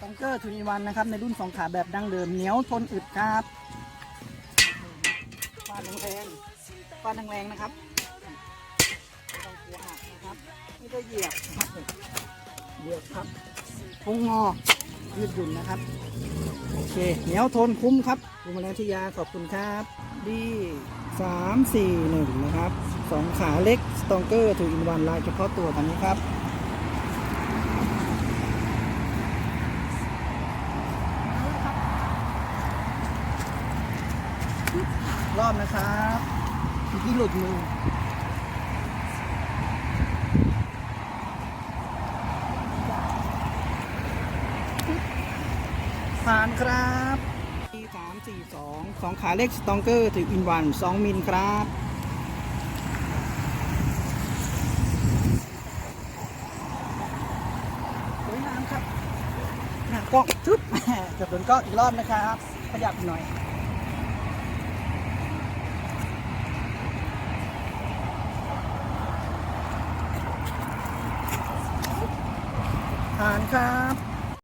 สองเกอร์ทูนีวันนะครับ ในรุ่นสองขาแบบดั้งเดิมเหนียวทนอึดครับฟาดแรงๆฟาดแรงๆนะครับไม่ต้องกลัวหักนะครับไม่ได้เหยียบเหยียบครับพงงอยืดหยุ่นนะครับโอเคเหนียวทนคุ้มครับดูมาแล้วที่ยาขอบคุณครับดีสามสี่หนึ่งนะครับสองขาเล็กสตองเกอร์ทูอินวันลายเฉพาะตัวตอนนี้ครับ รอบนะครับเมื่หลุดมือผ่านครับทีสามสี่สองสองขาเล็กสตองเกอร์ถึงอินวันสองมิลครับสวยงามครับหน้ากล้องชุดแหม่เกือบโดนกล้องอีกรอบนะครับ ขยับหน่อย ผ่านครับ